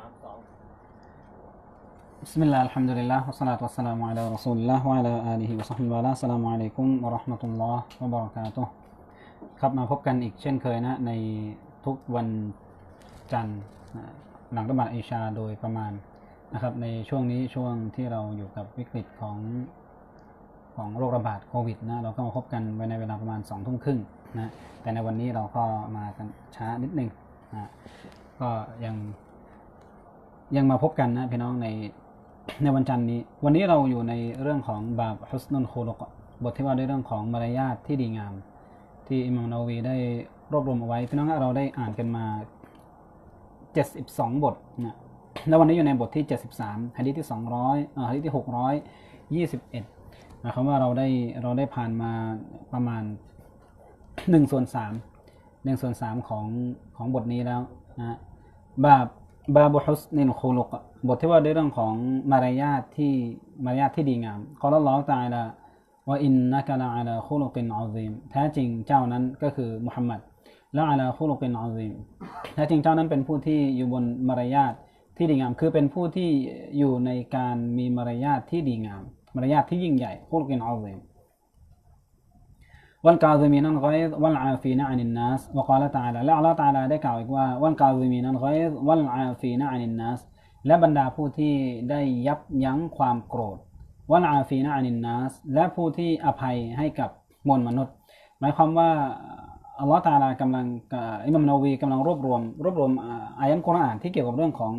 ามสอง بسم الله الحمد لله والصلاة والسلام على رسول الله وعلى آله وصحبه وعلى السلام عليكم ورحمة الله وبركاته ครับมาพบกันอีกเช่นเคยนะในทุกวันจันทร์นะหลังระบาดอิชาโดยประมาณนะครับในช่วงนี้ช่วงที่เราอยู่กับวิกฤตของของโรคระบาดโควิดนะเราก็มาพบกันไว้ในเวลาประมาณ2องทุ่มครึ่งนะแต่ในวันนี้เราก็มากันช้านิดนึงนะก็ยัง ยังมาพบกันนะพี่น้องในในวันจันทร์นี้ วันนี้เราอยู่ในเรื่องของบาบฮุสนุนโคโลกบทที่ว่าด้วยเรื่องของมารยาทที่ดีงาม ที่อิมามนาวีได้รวบรวมเอาไว้ พี่น้องเราได้อ่านกันมา 72 บทนะแล้ววันนี้อยู่ในบทที่ 73ฮะดีที่ 200เอ่อฮะดีที่ 621หมายความว่าเราได้เราได้ผ่านมาประมาณ1ส่วน3 1ส่วน3ของของบทนี้แล้วนะบาบ บาบุฮุสเนนโคลุกบทที่ว่าด้วยเรื่องของมารยาทที่มารยาทที่ดีงามกอลลอฮฺตาลาว่าอินนักละอัลคุลุกินอาซีมแท้จริงเจ้านั้นก็คือมุฮัมมัดและอัลาคุลุกินอาซีมแท้จริงเจ้านั้นเป็นผู้ที่อยู่บนมารยาทที่ดีงาม คือเป็นผู้ที่อยู่ในการมีมารยาทที่ดีงาม มารยาทที่ยิ่งใหญ่คุลุกินอาซีม والكاظمين الغيظ والعافين عن الناس وقال تعالى และ Allah تعالى ได้กล่าวอีกว่า والكاظمين الغيظ والعافين عن الناس และบรรดาผู้ที่ได้ยับยั้งความโกรธ والعافين عن الناس และผู้ที่อภัยให้กับมวลมนุษย์ หมายความว่าอัลลอฮฺตาลากำลังอิมามนาวีกำลังรวบรวม รวบรวมอายันกุรอานที่เกี่ยวกับเรื่องของ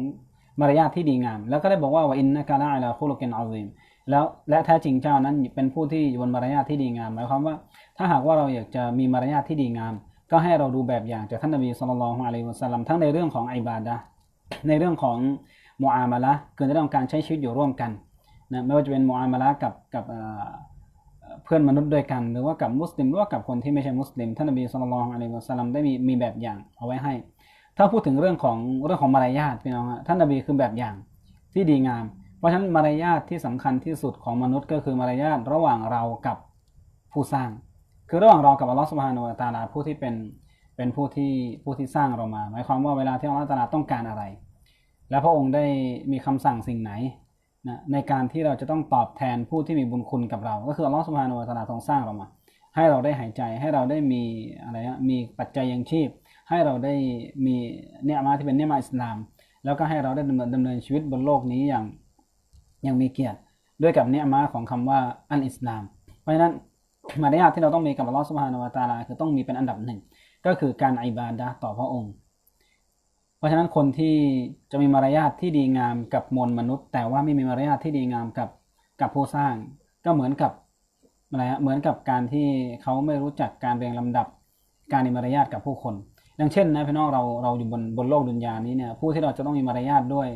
มารยาทที่ดีงาม แล้วก็ได้บอกว่าว่าอินนะกาลาอัลาคุลุกินอาซีม แล้วและแท้จริงเจ้านั้นเป็นผู้ที่อยู่บนมารยาทที่ดีงามหมายความว่า ถ้าหากว่าเราอยากจะมีมารยาทที่ดีงาม ก็ให้เราดูแบบอย่างจากท่านนบีสุลต่านละฮ์อะลัยฮิวะสัลลัมทั้งในเรื่องของอิบาดะในเรื่องของมุอามาละคือในเรื่องของการใช้ชีวิตอยู่ร่วมกันนะไม่ว่าจะเป็นมุอามาละกับกับเพื่อนมนุษย์ด้วยกัน หรือว่ากับมุสลิมหรือว่ากับคนที่ไม่ใช่มุสลิมท่านนบีสุลต่านละฮ์อะลัยฮิวะสัลลัมได้มีมีแบบอย่างเอาไว้ให้ ถ้าพูดถึงเรื่องของเรื่องของมารยาทพี่น้องท่านนบีคือแบบอย่างที่ดีงาม ราะฉะนั้นมารยาทที่สำคัญที่สุดของมนุษย์ก็คือมารยาทระหว่างเรากับผู้สร้าง คือระหว่างเรากับอัลลอฮฺสุบฮานุตาลาผู้ที่เป็นเป็นผู้ที่ผู้ที่สร้างเรามา หมายความว่าเวลาที่อัลลอฮฺตาลาต้องการอะไร และพระองค์ได้มีคำสั่งสิ่งไหนนะในการที่เราจะต้องตอบแทนผู้ที่มีบุญคุณกับเรา ก็คืออัลลอฮฺสุบฮานุตาลาทรงสร้างเรามา ให้เราได้หายใจให้เราได้มีอะไรนะมีปัจจัยยังชีพ ให้เราได้มีเนื้อมาที่เป็นเนื้อมาอิสลาม แล้วก็ให้เราได้ดำเนินดำเนินชีวิตบนโลกนี้อย่าง ย่างมีเกียรติด้วยกับเนื้อมาของคำว่าอันอิสลาม เพราะฉะนั้นมารยาทที่เราต้องมีกับอัลลอฮฺสุบฮานาวะตาลาคือต้องมีเป็นอันดับหนึ่ง ก็คือการอิบาดะต่อพระองค์ เพราะฉะนั้นคนที่จะมีมารยาทที่ดีงามกับมวลมนุษย์ แต่ว่าไม่มีมารยาทที่ดีงามกับกับผู้สร้าง ก็เหมือนกับอะไรฮะเหมือนกับการที่เขาไม่รู้จักการเรียงลำดับการมีมารยาทกับผู้คนอย่างเช่นนะพี่น้องเราเราอยู่บนบนโลกดุนยานี้เนี่ยผู้ที่เราจะต้องมีมารยาทด้วย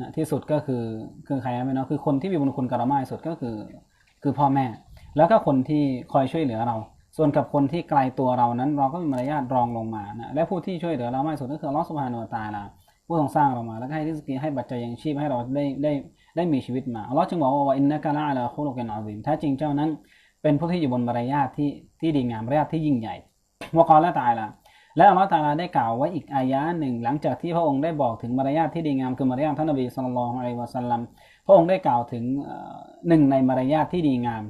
นะที่สุดก็คือคือใครนะพี่น้องคือคนที่มีบุญคุณกับเรามากที่สุดก็คือ คือพ่อแม่ แล้วก็คนที่คอยช่วยเหลือเรา ส่วนกับคนที่ไกลตัวเรานั้น เราก็มีมารยาทรองลงมานะและผู้ที่ช่วยเหลือเรามากที่สุดก็คือลอสพานุตาลาผู้ทรงสร้างเรามา แล้วให้ริสกีให้บัจจัยยังชีพให้เราได้ได้ได้มีชีวิตมาลอจึงบอกว่าอินนักะละอัลาคุลกันอาซิมแท้จริงเจ้านั้น เป็นผู้ที่อยู่บนมารยาทที่ที่ดีงามมารยาทที่ยิ่งใหญ่วกอละตายละ และอัลลอฮ์ตาลาได้กล่าวไว้อีกอายะหนึ่ง หลังจากที่พระองค์ได้บอกถึงมารยาทที่ดีงามคือมารยาทท่านนบีสุลต่านละฮ์อะลัยวะสัลลัมพระองค์ได้กล่าวถึงหนึ่งในมารยาทที่ดีงาม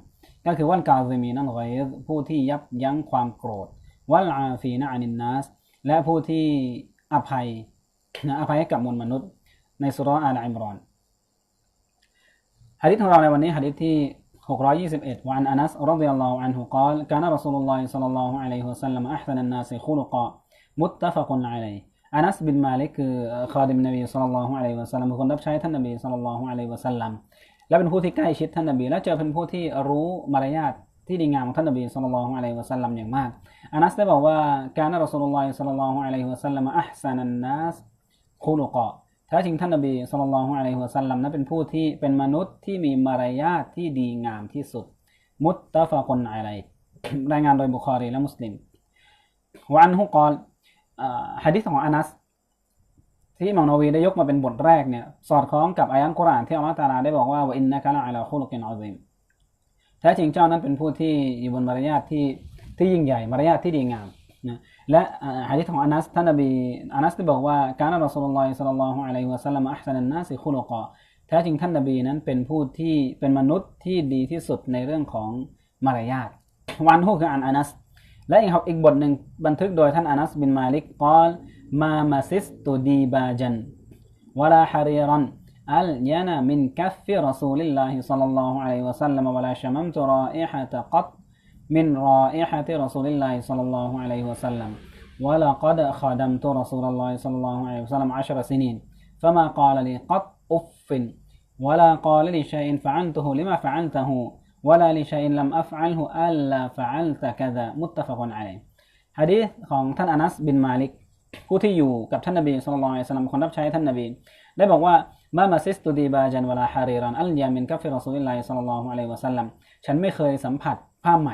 ก็คือวันกาซิมีนั่นไยผู้ที่ยับยั้งความโกรธวัลอาฟีนะอานินนัสและผู้ที่อภัยอภัยให้กับมวลมนุษย์ ในสุรอาลอิมรอนฮะดิษของเราในวันนี้ฮะดิษที่ 621 وعن أنس رضي الله عنه قال كان رسول الله صلى الله عليه وسلم أحسن الناس خلقا متفق عليه อานัสบินมาลิกคือคอดิมนบีสุลต่านละฮ์อะลัยฮิวะสัลลัมคนรับใช้ท่านนบีสุลต่านละฮ์อะลัยฮิวะสัลลัมและเป็นผู้ที่ใกล้ชิดท่านนบี และเจอเป็นผู้ที่รู้มารยาทที่ดีงามของท่านนบีสุลต่านละฮ์อะลัยฮิวะสัลลัมอย่างมากอานัสได้บอกว่าการนัรอสูลุลลอฮิสุลต่านละฮ์อะลัยฮิวะสัลลัมอัพซานันนัสคุลุกะ แท้จริงท่านนบีสุลต่านละฮ์อะลัยฮิวะสัลลัมนั้นเป็นผู้ที่เป็นมนุษย์ที่มีมารยาทที่ดีงามที่สุด มุตตะฟะกนอะลัยรายงานโดยบุคอรีและมุสลิมวันฮุกอลฮะดิษของอานัส ที่มังนวีได้ยกมาเป็นบทแรกเนี่ยสอดคล้องกับอายันกุรานที่อัลลอฮฺตาลาได้บอกว่าอินนะกะละอัลาคุลกินอัซิมแท้จริงเจ้านั้นเป็นผู้ที่อยู่บนมารยาทที่ที่ยิ่งใหญ่มารยาทที่ดีงามนะ และฮะดิษของอานัสท่านนบีอานัสได้บอกว่าการอัลลอฮฺสุลลัลซัลลัลลอฮุอะลัยฮิวะสัลลัมอัพซันันนาสิคุลกะแท้จริงท่านนบีนั้นเป็นผู้ที่เป็นมนุษย์ที่ดีที่สุดในเรื่องของมารยาทวันฮูคืออันอานัส และอีกอีกบทหนึ่งบันทึกโดยท่านอานัสบินมาลิกกอลมามาซิสตุดีบาจันวลาฮารีรันอัลยานามินกัฟฟิรอซูลิลลาฮิซัลลัลลอฮุอะลัยฮิวะสัลลัมวะลาชะมัมตุรออิฮะตะกัต من رائحة رسول الله صلى الله عليه وسلم ولقد خدمت رسول الله صلى الله عليه وسلم عشر سنين فما قال لي قط أف ولا قال لي شيء فعلته لما فعلته ولا لشيء لم أفعله ألا فعلت كذا متفق عليه ฮะดีษของท่านอานัสบินมาลิกผู้ที่อยู่กับท่านนบีสุลต่านสลัมคนรับใช้ท่านนบี ได้บอกว่ามามาซิสตุดีบาจันวลาฮารีรันอัลยามินกัฟฟิรอซูลิลลาฮิสัลลัลลอฮุอะลัยฮิวะสัลลัมฉันไม่เคยสัมผัส ผ้าไหม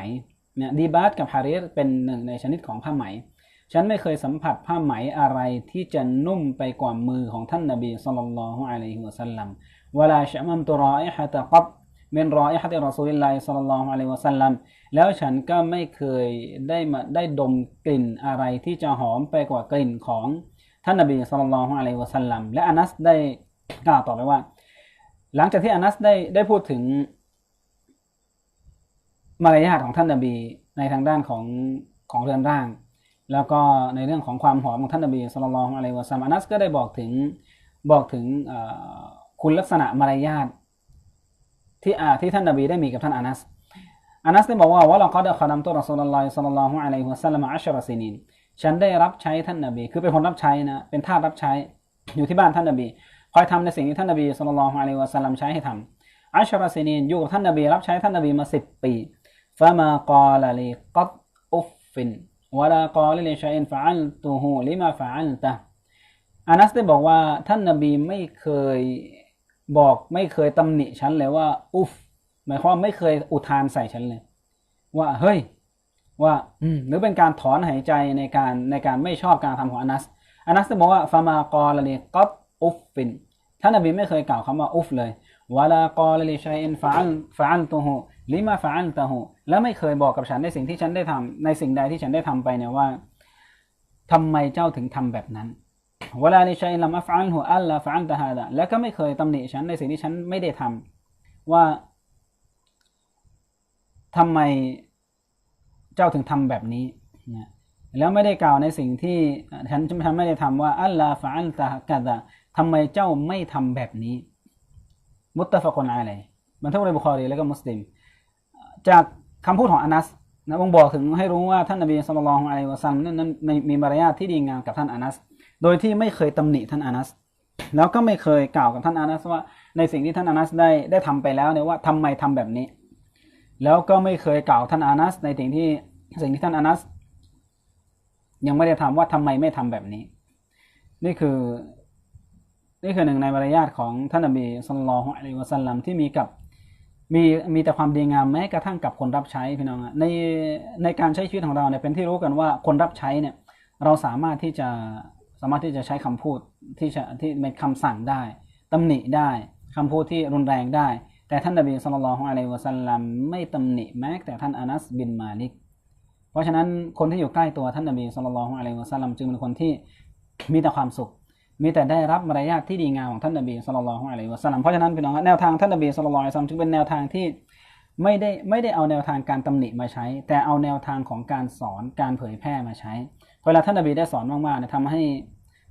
เนี่ยดีบาตกับฮารีรเป็นหนึ่งในชนิดของผ้าไหม ฉันไม่เคยสัมผัสผ้าไหมอะไรที่จะนุ่มไปกว่ามือของท่านนบีสุลต่านละฮ์อะลัยฮิวะสัลลัมวลาชะมัมตุรออิฮะตะกับเมนรออิฮะติรอซูลิลลาฮิสัลลัลลอฮุอะลัยฮิวะสัลลัมแล้วฉันก็ไม่เคยได้มาได้ดมกลิ่นอะไรที่จะหอมไปกว่ากลิ่นของท่านนบีสุลต่านละฮ์อะลัยฮิวะสัลลัมและอานัสได้กล่าวต่อไปว่า หลังจากที่อานัสได้ได้พูดถึง มารยาทของท่านนบีในทางด้านของของเรือนร่าง แล้วก็ในเรื่องของความหอมของท่านนบีสุลต่านอะลัยวะซัมอานัสก็ได้บอกถึงบอกถึงคุณลักษณะมารยาทที่อาที่ท่านนบีได้มีกับท่านอานัสอานัสได้บอกว่าวะเราก็ได้ขดัมตัวรอสูลลอฮิสัลลัลลอฮุอะลัยฮิวะสัลลัมอัชรอซินินฉันได้รับใช้ท่านนบี คือเป็นคนรับใช้นะเป็นทาสรับใช้อยู่ที่บ้านท่านนบีคอยทำในสิ่งที่ท่านนบีสุลต่านละฮ์อะลัยวะสัลลัมใช้ให้ทำอัชรอซินินอยู่กับท่านนบีรับใช้ท่านนบีมาสิบปี فما قال لي قط أف ولا قال لي شيء فعلته لما فعلته อานัสได้บอกว่าท่านนบีไม่เคยบอกไม่เคยตำหนิฉันเลยว่า อุฟหมายความไม่เคยอุทานใส่ฉันเลย ว่าเฮ้ยว่าอืมหรือเป็นการถอนหายใจในการในการไม่ชอบการทำของอานัสอานัสได้บอกว่าฟามากอลลีกอบอุฟฟินท่านนบีไม่เคยกล่าวคำว่าอุฟเลยวลากอลลีชัยอินฟะอัลฟะอัลตุฮู ลิมาฟะอัลตะฮูและไม่เคยบอกกับฉันในสิ่งที่ฉันได้ทำในสิ่งใดที่ฉันได้ทำไปเนี่ยว่าทำไมเจ้าถึงทำแบบนั้นเวลาในชัยลัมอัฟอัลฮูอัลลาฟะอัลตะฮาดะและก็ไม่เคยตำหนิฉันในสิ่งที่ฉันไม่ได้ทำว่าทำไมเจ้าถึงทำแบบนี้นะแล้วไม่ได้กล่าวในสิ่งที่ฉันฉันไม่ได้ทำว่าอัลลาฟะอัลตะกะดะทำไมเจ้าไม่ทำแบบนี้ มุตตะฟะกุนอะลัยบันทึกในบุคอรีและก็มุสลิม จากคำพูดของอานัสนะบ่งบอกถึงให้รู้ว่าท่านนบีสุลต่านอะลัยวะซัมนั้นมีมารยาทที่ดีงามกับท่านอานัส โดยที่ไม่เคยตำหนิท่านอานัส แล้วก็ไม่เคยกล่าวกับท่านอานัสว่าในสิ่งที่ท่านอานัสได้ได้ทำไปแล้วเนี่ยว่าทำไมทำแบบนี้ แล้วก็ไม่เคยกล่าวท่านอานัส ในสิ่งที่สิ่งที่ท่านอานัส ยังไม่ได้ทำว่าทำไมไม่ทำแบบนี้ นี่คือนี่คือหนึ่งในมารยาทของท่านนบีสุลต่านอะลัยวะซัลลัมที่มีกับ มีมีแต่ความดีงามแม้กระทั่งกับคนรับใช้พี่น้องในในการใช้ชีวิตของเราเนี่ยเป็นที่รู้กันว่าคนรับใช้เนี่ยเราสามารถที่จะสามารถที่จะใช้คำพูดที่จะที่เป็นคำสั่งได้ตำหนิได้คำพูดที่รุนแรงได้ แต่ท่านนบีสุลต่านองอะลัยวะสัลลัมไม่ตำหนิแม้แต่ท่านอานัสบินมาลิก เพราะฉะนั้นคนที่อยู่ใกล้ตัวท่านนบีสุลต่านอะลัยวะสัลลัมจึงเป็นคนที่มีแต่ความสุข มีแต่ได้รับมารยาทที่ดีงามของท่านนบีสุลต่านองอะลัยวะสลัมเพราะฉะนั้นพี่น้องแนวทางท่านนบีสุลต่านอะลัยฮิวะสัลลัมจึงเป็นแนวทางที่ไม่ได้ไม่ได้เอาแนวทางการตำหนิมาใช้ แต่เอาแนวทางของการสอนการเผยแพร่มาใช้ เวลาท่านนบีได้สอนมากๆเนี่ยทำให้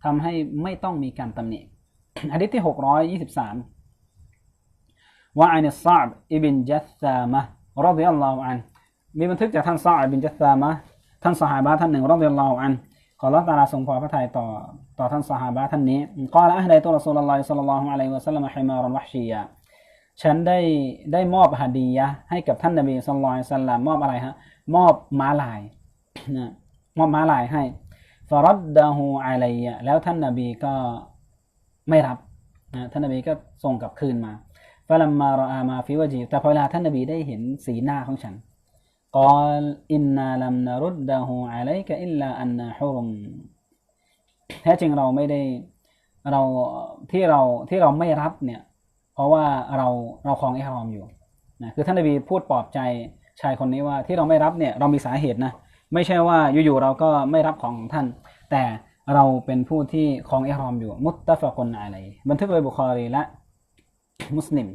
ทำให้ไม่ต้องมีการตำหนิอันที่หกร้อยยี่สิบสามว่าอันซาบอิบินจัตซามะรดิยัลลอฮุอันมีบันทึกจากท่านซาบอิบินจัตซามะท่านสหายบะท่านหนึ่งรดิยัลลอฮุอัน ขอรับตาลาทรงพอพระทัยต่อต่อท่านสหายบะท่านนี้กล่าวอัลลอฮฺตัวรอสูลลอฮฺสัลลัลลอฮุอะลัยฮิวะสัลลัมฮิมารันวะชียะฉันได้ได้มอบฮัดียะให้กับท่านนบีสุลต่านสัลลัมมอบอะไรฮะมอบม้าลายนะมอบม้าลายให้ฟารัดดาฮูอะลัยะแล้วท่านนบีก็ไม่รับนะท่านนบีก็ส่งกลับคืนมาฟาลัมมารออามาฟิวจีแต่พอเวลาท่านนบีได้เห็นสีหน้าของฉัน กอลอินนาลัมนารุดดาฮูอะลัยกะอิลลาอันนาฮุรุมแท้จริงเราไม่ได้เราที่เราที่เราไม่รับเนี่ย เพราะว่าเราเราคลองอิฮรอมอยู่นะคือท่านนบีพูดปลอบใจชายคนนี้ว่าที่เราไม่รับเนี่ยเรามีสาเหตุนะไม่ใช่ว่าอยู่ๆเราก็ไม่รับของของท่าน แต่เราเป็นผู้ที่ของอิหรอมอยู่ มุตตะฟะกุนอะลัยบันทึกโดยบุคอรีและมุสลิม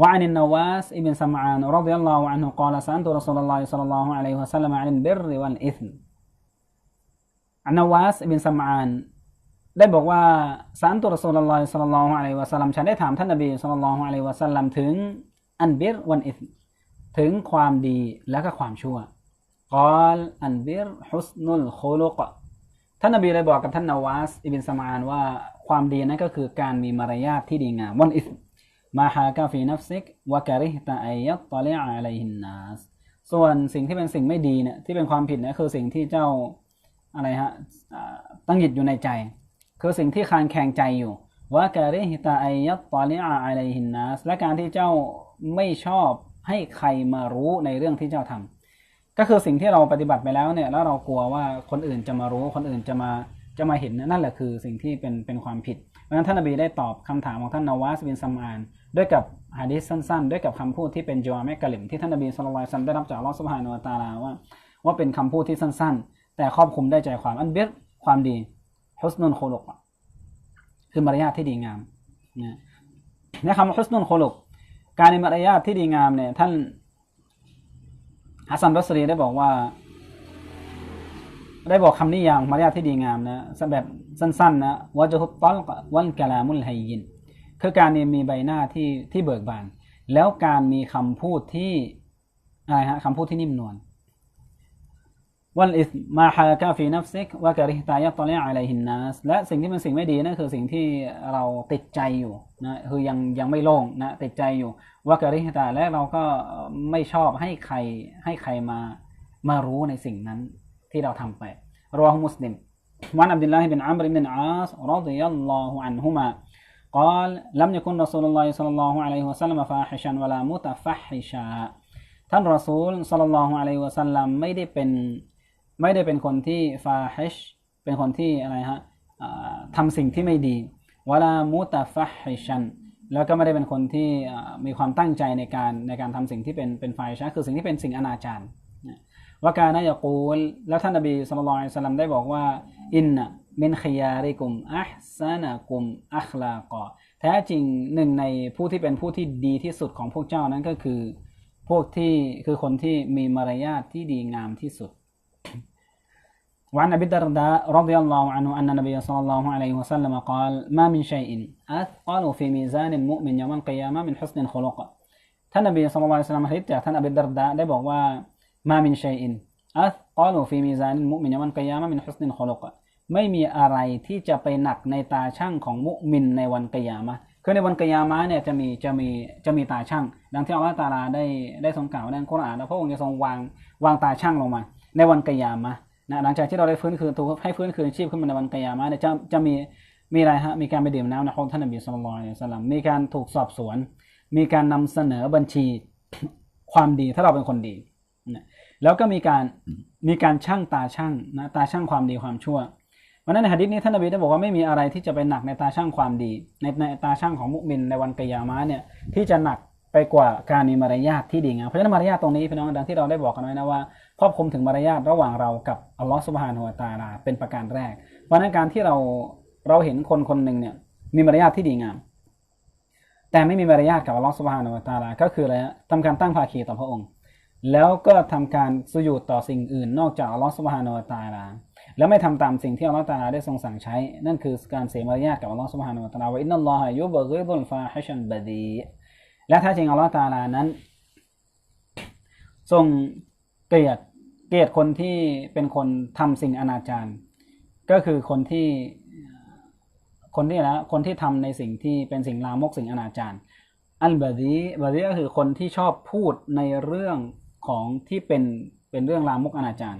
وعن النواس ابن سمعان رضي الله عنه قال سألت رسول الله صلى الله عليه وسلم عن البر والإثم อันนาวาสอิบินสมานได้บอกว่าสารตุรสูลลอฮ์สัลลัลลอฮุอะลัยฮิวะสัลลัมฉันได้ถามท่านนบีสัลลัลลอฮุอะลัยฮิวะสัลลัมถึงอันบิรวันอิสถึงความดีและก็ความชั่วกอลอันบิรฮุสนุลโคลุกท่านนบีเลยบอกกับท่านนาวาสอิบินสมานว่าความดีนั้นก็คือการมีมารยาทที่ดีงามวันอิส มาฮากาฟีนัฟซิกวะกริฮตาอัยยัตตอลิอะลัยฮินนัสส่วนสิ่งที่เป็นสิ่งไม่ดีเนี่ยที่เป็นความผิดเนี่ยคือสิ่งที่เจ้าอะไรฮะตั้งหยิดอยู่ในใจ คือสิ่งที่คางแข่งใจอยู่ว่ากริฮิตาอัยยัตตอลิอะลัยฮินนัสและการที่เจ้าไม่ชอบให้ใครมารู้ในเรื่องที่เจ้าทำก็คือสิ่งที่เราปฏิบัติไปแล้วเนี่ยแล้วเรากลัวว่าคนอื่นจะมารู้คนอื่นจะมาจะมาเห็นนั่นแหละคือสิ่งที่เป็นเป็นความผิดเพราะฉะนั้นท่านนบีได้ตอบคำถามของท่านนาวาสบินซัมอาน ด้วยกับฮะดิษสั้นๆ ด้วยกับคำพูดที่เป็นจวาแมกกะลิมที่ท่านนบีสุลต่านได้รับจากอัลลอฮฺสุบฮานุตาลาว่า ว่าเป็นคำพูดที่สั้นๆ แต่ครอบคลุมได้ใจความอันเบียความดีฮุสนุนโคลกคือมารยาทที่ดีงามนะในคำว่าฮุสนุนโคลกการในมารยาทที่ดีงามเนี่ยท่านฮัสซันบัสรีได้บอกว่า ได้บอกคำนิยามมารยาทที่ดีงามนะแบบสั้นๆนะวะจะฮุตตัลกวันกะลามุลไฮยิน คือการมีใบหน้าที่ที่เบิกบาน แล้วการมีคำพูดที่อะไรฮะคำพูดที่นิ่มนวลวันอิสมาฮากาฟีนัฟซิกว่ากริตายะตอนแรกอะไรหินนัสและสิ่งที่มันสิ่งไม่ดีนั่นคือสิ่งที่เราติดใจอยู่นะคือยังยังไม่โล่งนะติดใจอยู่ว่ากริตาและเราก็ไม่ชอบให้ใครให้ใครมามารู้ในสิ่งนั้นที่เราทำไปรอฮ์มุสลิมวันอับดุลลาฮิบินอัมริบินอาสรอดิยัลลอฮุอันฮุมา قال لم يكن رسول الله صلى الله عليه وسلم فاحشا ولا متفحشا ท่านรอซูลสัลลัลลอฮุอะลัยฮิวะสัลลัมไม่ได้เป็นไม่ได้เป็นคนที่ฟาฮิชเป็นคนที่อะไรฮะทำสิ่งที่ไม่ดีวลามุตฟาฮิชันแล้วก็ไม่ได้เป็นคนที่มีความตั้งใจในการในการทำสิ่งที่เป็นเป็นไฟชะคือสิ่งที่เป็นสิ่งอนาจารว่าการนายกูลแล้วท่านนบีสุลต่านสัลลัมได้บอกว่าอินนะ มินขยาริกุมอัพซานะกุมอัคลากอแท้จริงหนึ่งในผู้ที่เป็นผู้ที่ดีที่สุดของพวกเจ้านั้นก็คือ พวกที่คือคนที่มีมารยาทที่ดีงามที่สุด وعن أبي الدرداء رضي الله عنه أن النبي صلى الله عليه وسلم قال ما من شيء أثقل في ميزان المؤمن يوم القيامة من حسن الخلق ท่านนบีสุลต่านสัลลัมฮะดิษจากท่านอบิดารดาได้บอกว่ามามินชัยอินอัลกอลูฟีมิซานิมุมินยามันกยามะมินฮุสนินคอลก ไม่มีอะไรที่จะไปหนักในตาช่างของมุมินในวันกยามะคือในวันกยามะเนี่ยจะมีจะมีจะมีตาช่าง ดังที่อัลลอฮฺตาลาได้ได้ทรงกล่าวในคุรอานแล้วพระองค์จะทรงวางวางตาช่างลงมา ในวันกยามะนะหลังจากที่เราได้ฟื้นคืนถูกให้ฟื้นคืนชีพขึ้นมาในวันกยามะเนี่ยจะจะมีมีอะไรฮะมีการไปดื่มน้ำในห้องท่านนบีสุลต่านสัลลัมมีการถูกสอบสวน มีการนำเสนอบัญชีความดีถ้าเราเป็นคนดีนะแล้วก็มีการมีการช่างตาช่างนะตาช่างความดีความชั่ว วันนั้นในหะดิษนี้ท่านนบีได้บอกว่าไม่มีอะไรที่จะไปหนักในตาช่างความดี ในในตาช่างของมุมินในวันกิยามะเนี่ยที่จะหนักไปกว่าการมีมารยาทที่ดีงามเพราะฉะนั้นมารยาทตรงนี้พี่น้องดังที่เราได้บอกกันไว้นะว่าครอบคลุมถึงมารยาทระหว่างเรากับอัลลอฮฺสุบฮานุวตาลาเป็นประการแรก เพราะนั้นการที่เราเราเห็นคนคนหนึ่งเนี่ยมีมารยาทที่ดีงาม แต่ไม่มีมารยาทกับอัลลอฮฺสุบฮานุวตาลาก็คืออะไรทำการตั้งภาคีต่อพระองค์ แล้วก็ทำการสุยุดต่อสิ่งอื่น นอกจากอัลลอฮฺสุบฮานาอัตาลา แล้วไม่ทำตามสิ่งที่อัลลอฮฺตาลาได้ทรงสั่งใช้ นั่นคือการเสียมารยาทกับอัลลอฮฺสุบฮานาอัตาลาว่าอินนัลลอฮฺยุบกิดุลฟาฮิชันบดีและถ้าจริงอัลลอฮฺตาลานั้น ทรงเกลียดเกลียดคนที่เป็นคนทำสิ่งอนาจารก็คือคนที่คนที่นะคนที่ทำในสิ่งที่เป็นสิ่งลามกสิ่งอนาจารอัลบาดีบาดีก็คือคนที่ชอบพูดในเรื่องของที่เป็นเป็นเรื่องลามกอนาจาร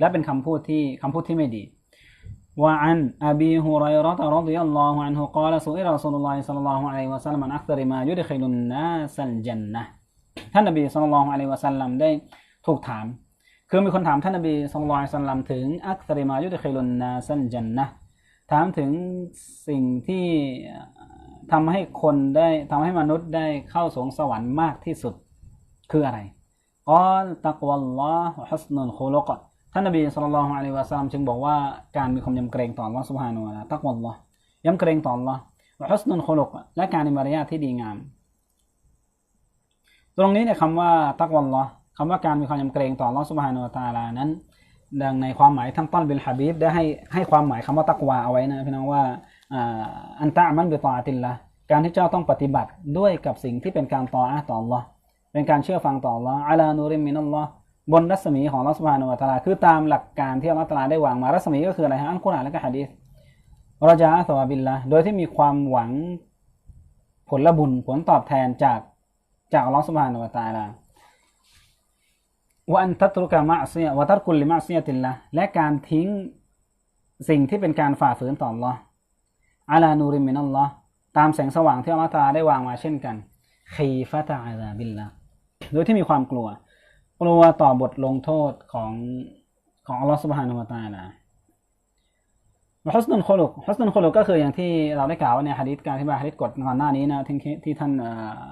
และเป็นคำพูดที่คำพูดที่ไม่ดีว่าอันอบีฮุไรรอตรดิยัลลอฮุอันฮุกาลสุอิรอสุลลอฮิสัลลัลลอฮุอะลัยวะสัลลัมอันอัคตริมายุดขิลุนนาสัลจันนะท่านนบีสัลลัลลอฮุอะลัยวะสัลลัมได้ถูกถาม คือมีคนถามท่านนบีสัลลัลลอฮุอะลัยวะสัลลัมถึงอัคตริมายุดขิลุนนาสัลจันนะถามถึงสิ่งที่ทำให้คนได้ทำให้มนุษย์ได้เข้าสวงสวรรค์มากที่สุดคืออะไรกอลตักวัลลอฮ์ฮุสนุลโคลก ท่านนบีสุลต่านละฮ์อะลัยวะซัมจึงบอกว่าการมีความยำเกรงต่อละสุภาโนละตักวันละยำเกรงต่อละฮุสนุนโคลกและการมีมารยาทที่ดีงาม ตรงนี้เนี่ยคำว่าตักวันละคำว่าการมีความยำเกรงต่อละสุภาโนตาลานั้น ดังในความหมายท่านต้นบินฮะบีบได้ให้ให้ความหมายคำว่าตักวาเอาไว้นะพี่น้องว่าอันตะมันเบตอตินละการที่เจ้าต้องปฏิบัติด้วยกับสิ่งที่เป็นการต่ออาต่อละเป็นการเชื่อฟังต่อละอัลานูริมินัลลอฮ์ บนรัศมีของลัสบานุวตาลาคือตามหลักการที่อัลตลาได้วางมารัศมีก็คืออะไรฮะอัลกุรอานและก็ฮะดีษรจาสวาบิลละโดยที่มีความหวังผลบุญผลตอบแทนจากจากอัลลอฮฺสุบฮานุวตาลาวะอันตัตรุกะมะซียวะตัรกุลลิมะซียติลละและการทิ้งสิ่งที่เป็นการฝ่าฝืนต่อ Allah อัลานูริมินัลลอฮ์ตามแสงสว่างที่อัลลอฮฺตาลาได้วางมาเช่นกันคีฟะตะอาซาบิลละโดยที่มีความกลัว กลัวต่อบทลงโทษของของอัลลอฮฺสุบฮานุวะตาละฮุสนุนโคลุกฮุสนุนโคลุกก็คืออย่างที่เราได้กล่าวในฮะดิษการที่บาฮะดิษกดก่อนหน้านี้นะที่ที่ท่าน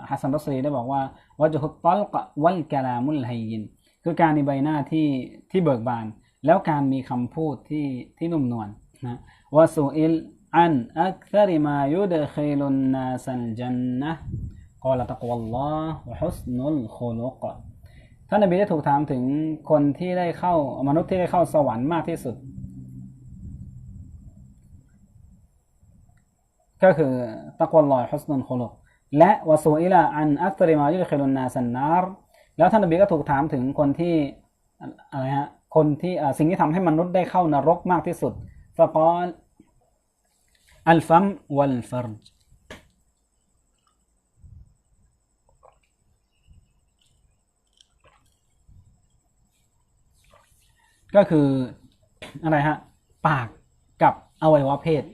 ฮัสซันรัสซีได้บอกว่าวะจุฮุตตัลกวัลกะลามุลฮัยยิน คือการในใบหน้าที่ที่เบิกบาน แล้วการมีคำพูดที่ที่นุ่มนวลนะวะซูอิลอันอักษริมายุดคิลุนนาสันจันนะกล่าวตะกวัลลอฮ์ฮุสนุลโคลุก ท่านนบีได้ถูกถามถึงคนที่ได้เข้ามนุษย์ที่ได้เข้าสวรรค์มากที่สุด ก็คือตะกวลลอยฮุสนุนโคลกและวสูอิลาอันอัตริมายุคลุนนาสันนารแล้วท่านนบีก็ถูกถามถึงคนที่อะไรฮะคนที่สิ่งที่ทำให้มนุษย์ได้เข้านรกมากที่สุดฟะกอลอัลฟัมวัลฟรจ ก็คืออะไรฮะปากกับอวัยวะเพศ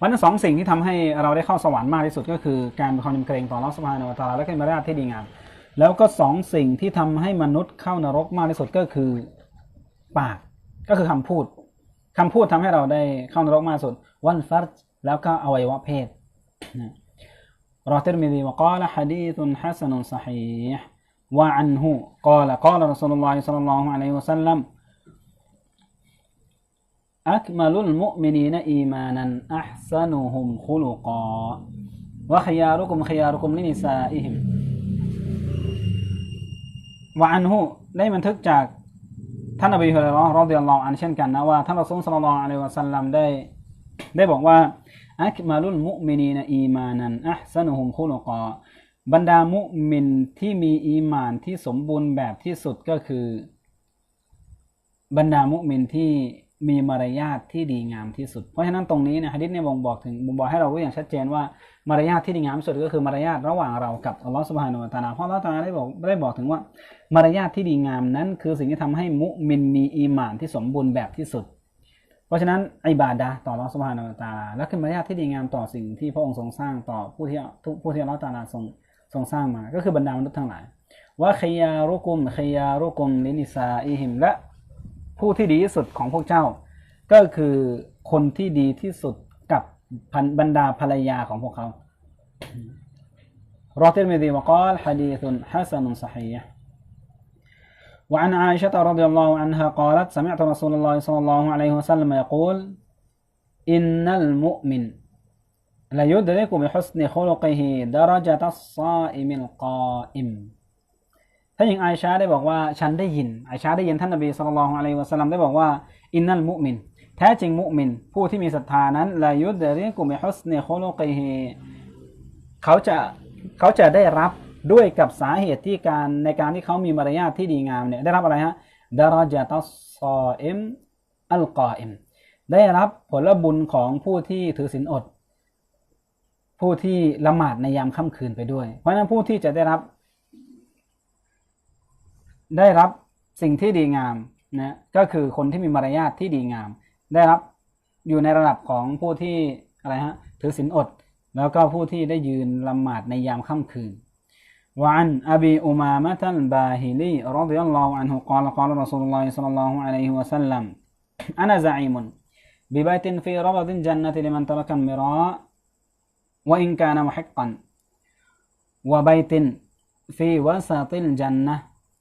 วันนั้นสองสิ่งที่ทำให้เราได้เข้าสวรรค์มากที่สุดก็คือการมีความยำเกรงต่อรัสมาในวัตาและก็มารยาทที่ดีงามแล้วก็สองสิ่งที่ทำให้มนุษย์เข้านรกมากที่สุดก็คือปากก็คือคำพูดคำพูดทำให้เราได้เข้านรกมากสุด วันฟัรแล้วก็อวัยวะเพศรอเติรมิดีวกาลฮะดีตุนฮัสนุนซะฮีห์ وعنه قال قال رسول الله صلى الله عليه وسلم أكمل المؤمنين إيمانا أحسنهم خلقا وخياركم خياركم لنسائهم وعنه ได้บันทึกจากท่านอบีฮุเรรอรอดิยัลลอฮุอันเช่นกันนะว่าท่านรอซูลสัลลัลลอฮุอะลัยฮิวะสัลลัมได้ได้บอกว่าอักมาลุลมุมินีนอีมานันอัพซันุฮุมคุลก บรรดามุมินที่มีอีมานที่สมบูรณ์แบบที่สุดก็คือ บรรดามุมินที่มีมารยาทที่ดีงามที่สุด เพราะฉะนั้นตรงนี้นะฮะดิษเนี่ยบ่งบอกถึงบ่งบอกให้เรารู้อย่างชัดเจนว่ามารยาทที่ดีงามที่สุดก็คือมารยาทระหว่างเรากับอัลลอฮฺสุบฮานุวตาลาเพราะอัลลอฮฺตาลาได้บอกได้บอกถึงว่ามารยาทที่ดีงามนั้น คือสิ่งที่ทำให้มุมินมีอีมานที่สมบูรณ์แบบที่สุด เพราะฉะนั้นอิบาดะต่ออัลลอฮฺสุบฮานุตาลาและคือมารยาทที่ดีงามต่อสิ่งที่พระองค์ทรงสร้างต่อผู้ที่ผู้ที่อัลลอฮฺตาลาทรง ทรงสร้างมาก็คือบรรดามนุษย์ทั้งหลายว่าขยารุกุมขยารุกุมลินิซาอิหิมและผู้ที่ดีที่สุดของพวกเจ้า ก็คือคนที่ดีที่สุดกับบรรดาภรรยาของพวกเขารอติมิดีวกาลฮะดีษฮัสนุน صحيح وعن عائشة رضي الله عنها قالت سمعت رسول الله صلى الله عليه وسلم يقول إن المؤمن ละยุดเรกุบิฮุสนิโคโลกิฮีดารจัตัสซาอิมิลกออิมท่านหญิงไอชาได้บอกว่าฉันได้ยินไอชาได้ยินท่านนบีสุลต่านอะลัยวะสัลลัมได้บอกว่าอินนัลมุมินแท้จริงมุมิน ผู้ที่มีศรัทธานั้นละยุดเรกุบิฮุสนิโคโลกิฮีเขาจะเขาจะได้รับด้วยกับสาเหตุที่การในการที่เขามีมารยาทที่ดีงามเนี่ยได้รับอะไรฮะดารจัตัสซาอิมอัลกออิมได้รับผลบุญของผู้ที่ถือศีลอด ผู้ที่ละหมาดในยามค่ำคืนไปด้วย เพราะนั้นผู้ที่จะได้รับ ได้รับสิ่งที่ดีงามนะก็คือคนที่มีมารยาทที่ดีงาม ได้รับอยู่ในระดับของผู้ที่อะไรฮะถือศีลอด แล้วก็ผู้ที่ได้ยืนละหมาดในยามค่ำคืน وعن أبي أمامة الباهلي رضي الله عنه قال قال رسول الله صلى الله عليه وسلم أنا زعيم ببيت في ربض الجنة لمن ترك المراء وإن كان محقا وبيت في وسط الجنة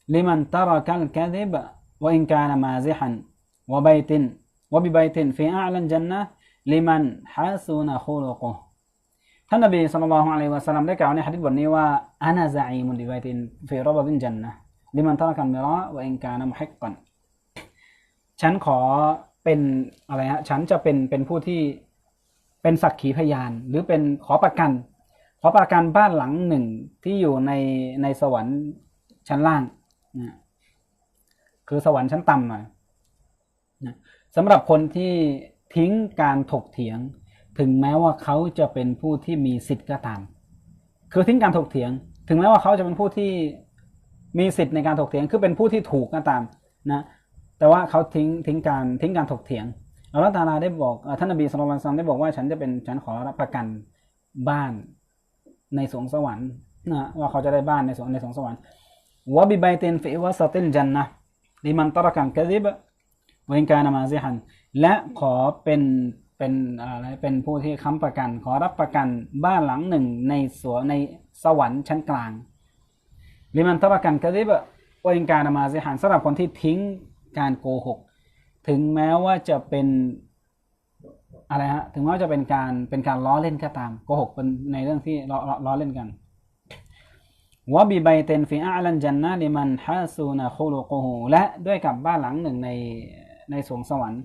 لمن ترك الكذب ว่าอินกานามาซิฮันวะบัยตินวะบิบัยตินฟีอาลันจันนะลิมันฮัสุนะคูลุกุท่านนบีสุลต่านละฮ์อะลัยฮิวะสัลลัมได้กล่าวในหะดีษบทนี้ว่าอานาซะอีมุนบิบัยตินฟีรบดินจันนะลิมันตะกันมิรอวะอินกานะมุฮิกกันฉันขอเป็นอะไรฮะฉันจะเป็นเป็นผู้ที่ เป็นสักขีพยาน หรือเป็นขอประกัน ขอประกันบ้านหลังหนึ่งที่อยู่ในในสวรรค์ชั้นล่างนะคือสวรรค์ชั้นต่ำหน่อยนะสำหรับคนที่ทิ้งการถกเถียง ถึงแม้ว่าเขาจะเป็นผู้ที่มีสิทธิ์ก็ตาม คือทิ้งการถกเถียง ถึงแม้ว่าเขาจะเป็นผู้ที่มีสิทธิ์ในการถกเถียง คือเป็นผู้ที่ถูกก็ตามนะแต่ว่าเขาทิ้งทิ้งการทิ้งการถกเถียง อัลลอฮฺตาลาได้บอกเอ่อท่านนบีสุลต่านได้บอกว่าฉันจะเป็นฉันขอรับประกันบ้านในสวงสวรรค์นะว่าเขาจะได้บ้านในสวงในสวงสวรรค์วะบิบัยตินฟิวะสติลจันนะลิมันตระกันกะดิบวอินกานามาซิฮันและขอเป็นเป็นอะไรเป็นผู้ที่ค้ำประกัน ขอรับประกันบ้านหลังหนึ่งในสวนในสวรรค์ชั้นกลางลิมันตระกันกะดิบวอินกานามาซิฮันสำหรับคนที่ทิ้งการโกหก ถึงแม้ว่าจะเป็นอะไรฮะ ถึงแม้ว่าจะเป็นการเป็นการล้อเล่นก็ตามโกหกเป็นในเรื่องที่ล้อล้อล้อเล่นกันวะบีไบเตนฟีอาลันจันนะลิมันฮาซูนะคูลุกูฮูและด้วยกับบ้านหลังหนึ่งในในสวงสวรรค์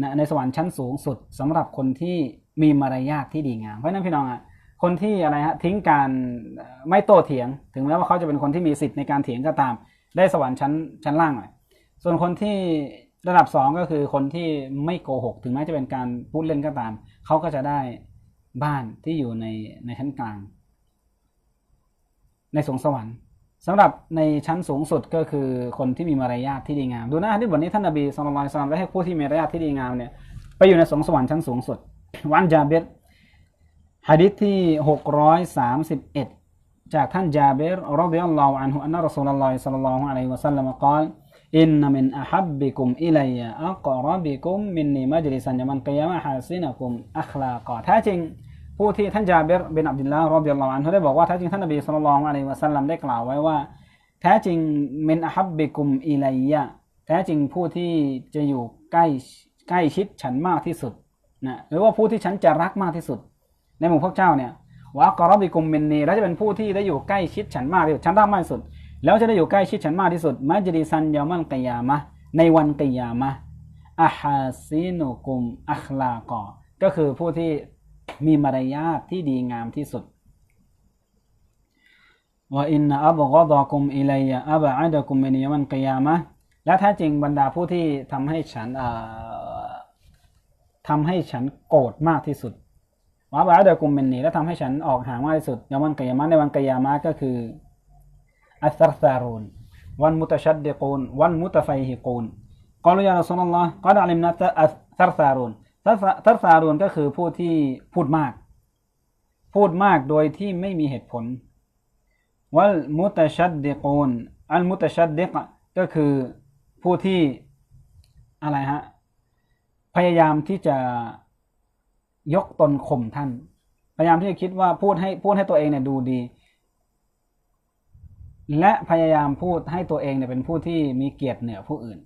นะในสวรรค์ชั้นสูงสุดสำหรับคนที่มีมารยาทที่ดีงามเพราะนั้นพี่น้องอะคนที่อะไรฮะทิ้งการไม่โต้เถียง ถึงแม้ว่าเขาจะเป็นคนที่มีสิทธิ์ในการเถียงก็ตาม ได้สวรรค์ชั้นชั้นล่างหน่อยส่วนคนที่ ระดับสองก็คือคนที่ไม่โกหก ถึงแม้จะเป็นการพูดเล่นก็ตาม เขาก็จะได้บ้านที่อยู่ในในชั้นกลาง ในสวงสวรรค์สำหรับในชั้นสูงสุดก็คือคนที่มีมารยาทที่ดีงาม ดูนะที่บทนี้ท่านนบีสุลต่านสลามได้ให้ผู้ที่มีมารยาทที่ดีงามเนี่ยไปอยู่ในสวงสวรรค์ชั้นสูงสุด วันจาเบตฮะดิษที่หกร้อยสามสิบเอ็ดจากท่านจาเบรรดิยัลลอฮุอันฮุอันนะรอซูลุลลอฮิศ็อลลัลลอฮุอะลัยฮิวะซัลลัมกล่าว อินนมินอะฮับบิกุมอิลัยยะอักรบิกุมมินนีมัจลิซันยะมันกิยามะฮาซินะกุมอัคลากอแท้จริง ผู้ที่ท่านจาเบรบินอับดุลลาห์รอฎิยัลลอฮุอันฮุได้บอกว่าแท้จริงท่านนบีศ็อลลัลลอฮุอะลัยฮิวะซัลลัมได้กล่าวไว้ว่า แท้จริงมินอะฮับบิกุมอิลัยยะแท้จริงผู้ที่จะอยู่ใกล้ใกล้ชิดฉันมากที่สุดนะหรือว่าผู้ที่ฉันจะรักมากที่สุด ในหมู่พวกเจ้าเนี่ยวะกอรบิกุมมินนีแล้วจะเป็นผู้ที่ได้อยู่ใกล้ชิดฉันมากที่สุดฉันรักมากที่สุด แล้วจะได้อยู่ใกล้ชิดฉันมากที่สุดมัจลิซันยามันกิยามะในวันกิยามะอาฮาซินุกุมอัคลากอก็คือผู้ที่มีมารยาทที่ดีงามที่สุดว่าอินอับกอดอกุมอิลัยอับอัดกุมมินยามันกิยามะและแท้จริงบรรดาผู้ที่ทำให้ฉันทำให้ฉันโกรธมากที่สุดวะบะดกุมเมนนีและทำให้ฉันออกห่างมากที่สุดในวันกิยามะในวันกิยามะก็คือ อัสซัรซารูนวันมุตชัดดิกูนวันมุตไฟฮิกูนกล่าวยารัสูลุลลอฮ์ก็ได้ลิมนะอัสซัรซารูนซัรซารูนก็คือผู้ที่พูดมาก พูดมากโดยที่ไม่มีเหตุผลวัลมุตชัดเดกูนอัลมุตชัดเดิกก็คือผู้ที่อะไรฮะพยายามที่จะยกตนข่มท่าน พยายามที่จะคิดว่าพูดให้พูดให้ตัวเองเนี่ยดูดี และพยายามพูดให้ตัวเองเนี่ยเป็นผู้ที่มีเกียรติเหนือผู้อื่น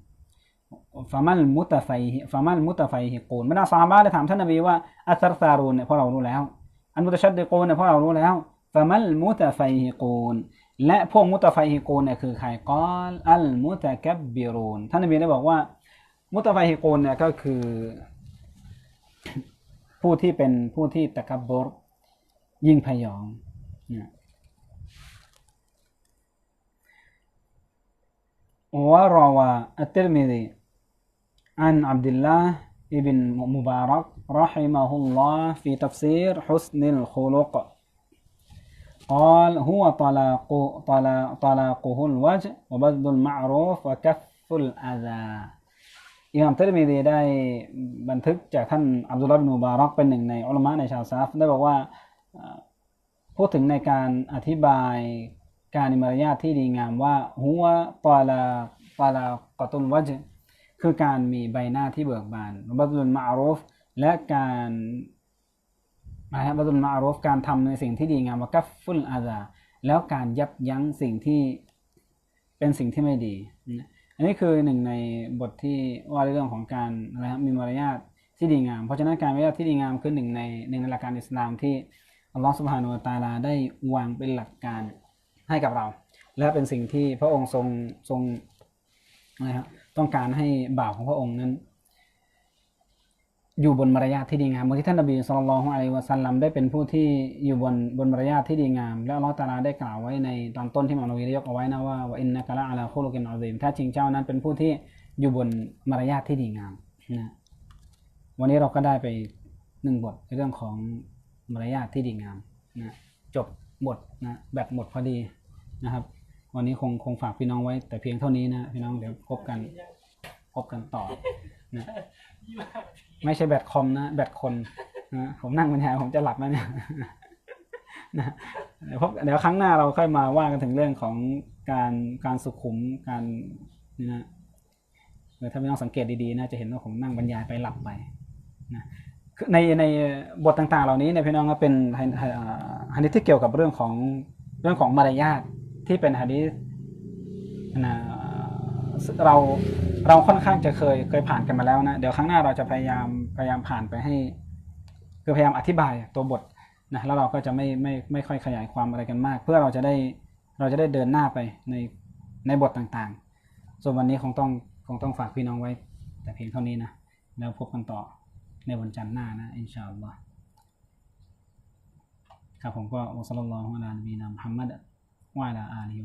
ฟามันมุตไฟฟามันมุตไฟฮิกูนบรรดาซาฮาบะได้ถามท่านนบีว่าอัสรซารูนเนี่ยพวกเรารู้แล้ว อันมุตชัดดิกูนเนี่ยพวกเรารู้แล้วฟามันมุตไฟฮิกูนและพวกมุตไฟฮิกูนเนี่ยคือใครกอลอัลมุตะกับบิรูนท่านนบีได้บอกว่า มุตไฟฮิกูนเนี่ยก็คือ ผู้ที่เป็นผู้ที่ตะกับบรยิ่งพยองนะวะราวาอัตติรมิดีอันอั บดุลลาห์ ابن مبارك رحمه الله في تفسير حسن الخلق قال هو طلاق طلاق طلاقه الوجه وبذل المعروف وكف الأذى อิหม่ามเทรมิดีได้บันทึกจากท่านอับดุลลาห์บินมุบารักเป็นหนึ่งในอัลมะในชาวซาฟได้บอกว่าเอ่อพูดถึงในการอธิบาย การมีมารยาทที่ดีงามว่าหัวปาลาปาลากตุลวัจคือการมีใบหน้าที่เบิกบานบัตุลมาอารฟและการนะฮะบัตุลมาอารฟการทำในสิ่งที่ดีงามว่ากัฟฟุลอาซาแล้วการยับยั้งสิ่งที่เป็นสิ่งที่ไม่ดี อันนี้คือหนึ่งในบทที่ว่าในเรื่องของการอะไรครับมีมารยาทที่ดีงาม เพราะฉะนั้นการมารยาทที่ดีงามคือหนึ่งในหนึ่งในหลักการอิสลามที่อัลลอฮฺสุบฮานุตาลาได้วางเป็นหลักการ ให้กับเรา และเป็นสิ่งที่พระองค์ทรงทรงนะครับต้องการให้บ่าวของพระองค์นั้น อยู่บนมารยาทที่ดีงามเมื่อที่ท่านนบีสุลต่านของอะลัยวะสัลลัมได้เป็นผู้ที่อยู่บนบนมารยาทที่ดีงาม และอัลลอฮฺตาลาได้กล่าวไว้ในตอนต้นที่มานวีได้ยกเอาไว้นะว่าว่าอินนะกะละอะลาคุลุกินอาซีมถ้าจริงเจ้านั้นเป็นผู้ที่อยู่บนมารยาทที่ดีงามนะวันนี้เราก็ได้ไปหนึ่งบทในเรื่องของมารยาทที่ดีงามนะจบบทนะแบบหมดพอดี นะครับ วันนี้คงคงฝากพี่น้องไว้ แต่เพียงเท่านี้นะพี่น้องเดี๋ยวพบกันพบกันต่อนะไม่ใช่แบตคอมนะแบตคนนะผมนั่งบรรยายผมจะหลับแล้วเนี่ยนะเดี๋ยวพบเดี๋ยวครั้งหน้าเราค่อยมาว่ากันถึงเรื่องของการการสุขุมการนี่นะเดี๋ยวถ้าพี่น้องสังเกตดีๆนะจะเห็นว่าผมนั่งบรรยายไปหลับไปนะในในบทต่างๆ เหล่านี้เนี่ยพี่น้องก็เป็นอันดิที่เกี่ยวกับเรื่องของเรื่องของมารยาท ที่เป็นฮันดิษนะเราเราค่อนข้างจะเคยเคยผ่านกันมาแล้วนะ เดี๋ยวครั้งหน้าเราจะพยายามพยายามผ่านไปให้ คือพยายามอธิบายตัวบทนะแล้วเราก็จะไม่ไม่ไม่ค่อยขยายความอะไรกันมาก เพื่อเราจะได้เราจะได้เดินหน้าไปในในบทต่างๆ ส่วนวันนี้คงต้องคงต้องฝากพี่น้องไว้ แต่เพียงเท่านี้นะ แล้วพบกันต่อในวันจันทร์หน้านะ อินชาอัลลอฮ์ครับผมก็อัสลลอฮุอะลานะบีนามฮัมมัด วะอะลาอาลี